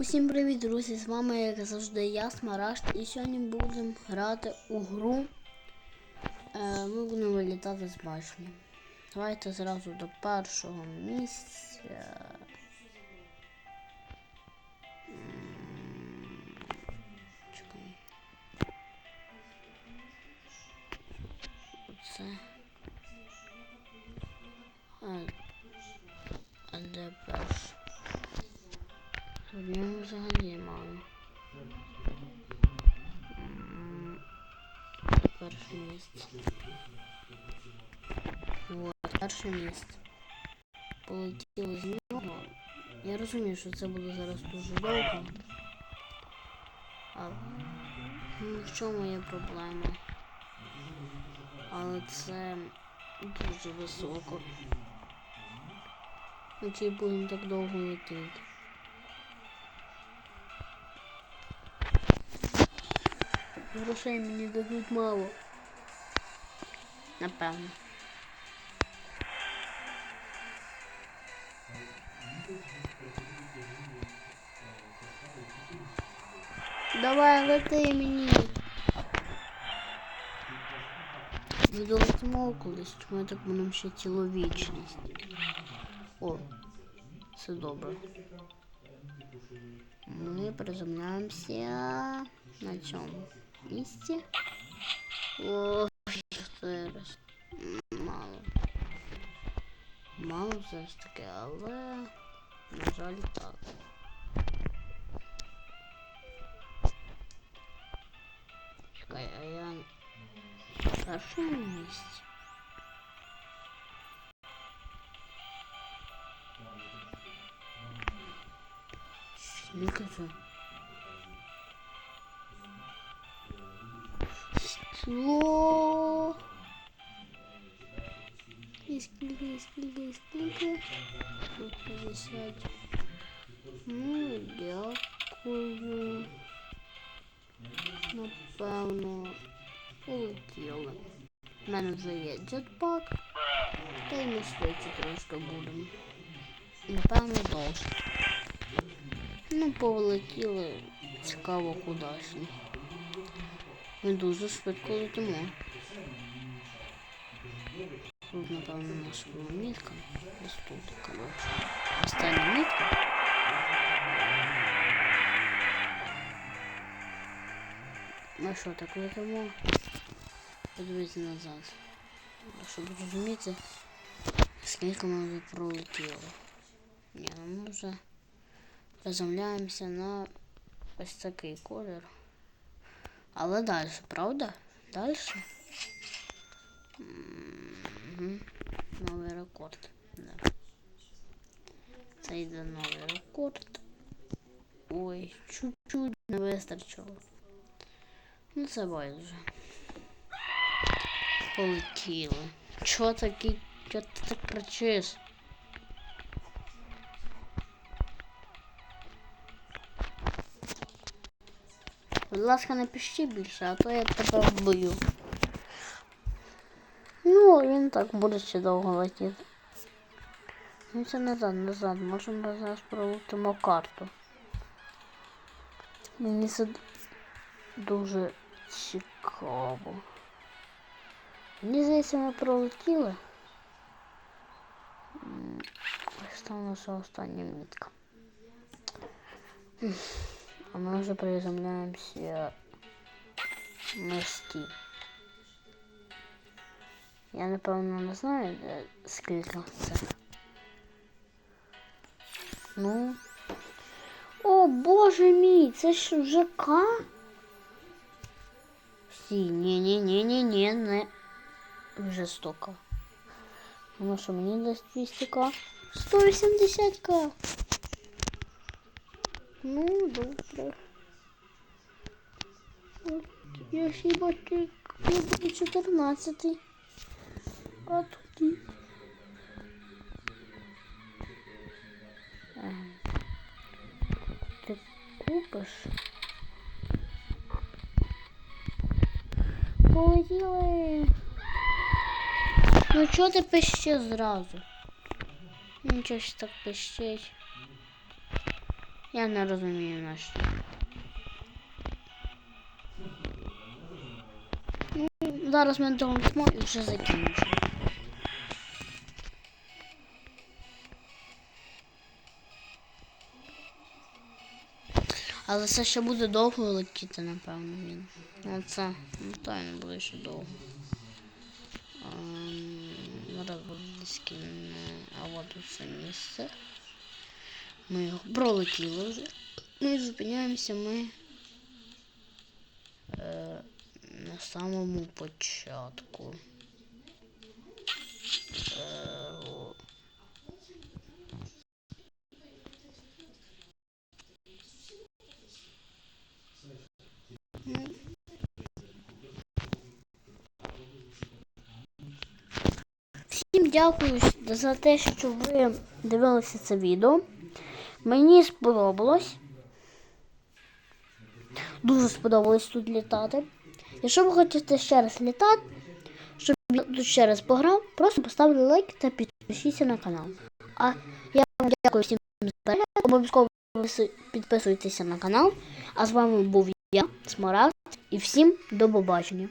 Усім привіт, друзі! З вами, як завжди, я, Смарашт, і сьогодні будемо грати у гру. Е, ми будемо вилітати з башні. Давайте зразу до першого місця. Чекай. Оце. А, а Ньому взагалі мало. Перше місце. Вот, перше місце. Полетіло з нього. Я розумію, що це буде зараз дуже довго. А ну, в чому є проблема? Але це дуже високо. Ми чи будемо так довго летіти. Грошей мені дадуть мало. Напевно. Давай лети мені. Ми долетимо колись, ми так будемо ще ціловічність. О, все добре. Ми приземляємося на цьому місці. О, зараз. Мало. Мало все ж таки, але на жаль так. Чекай, а я в першому місці. Скільки це? Що? І скільки, і скільки, і скільки? Тут 50. Ну, дякую. Напевно, полетіли. У мене вже є джетпак. Та й ми швидше трошки будемо. Напевно, довше. Ну, полетіли цікаво кудись. Ми дуже швидко летимо. Тут, напевно, наша була мітка. Ось тут, коротше. Остання мітка. Ну що, так летимо? Подивіться назад. Щоб розуміти, скільки ми вже пролетіли. Ні, ну ми вже приземляємося на ось такий колір. Але далі, правда? Далі? Мгм. Новий рекорд. Да. Це йде новий рекорд. Ой, чуть-чуть не вистачило. Ну це байдуже. Полетіли. Чо такий? Чо ти так кричиш? Будь ласка, не більше, а то я тебе вбию. Ну, він так буде ще довго летіти. Ну це назад, назад. Можемо зараз пролетимо карту. Мені це дуже цікаво. Мені здається, ми пролетіли. Ось там наша остання мітка. М, А ми вже приземляємося на стій. Я напевно не знаю, де, скільки це. Ну. О, боже мій, це ж ЖК? Стій, ні-ні-ні-ні-ні, не вже 100к. Тому що мені дасть 200к. 180к. Ну, добре. От, Я хіба тільки буду 14. А тут. Ем, Ти купиш? Полетіли. Ну чого ти пище зразу? Нічого ж так пищить. Я не розумію на що. Ну, зараз ми долетимо і вже закінчимо. Але це ще буде довго летіти, напевно, він. Ну це, ну то він буде ще довго. Зараз буде десь кіне, а от це місце. Ми його пролетіли вже. Ну і зупиняємося ми е, на самому початку. Е. Всім дякую за те, що ви дивилися це відео. Мені сподобалось. Дуже сподобалось тут літати. Якщо ви хочете ще раз літати, щоб я тут ще раз пограв, просто поставте лайк та підпишіться на канал. А я вам дякую всім за перегляд. Обов'язково підписуйтеся на канал. А з вами був я, Смарагд, і всім до побачення.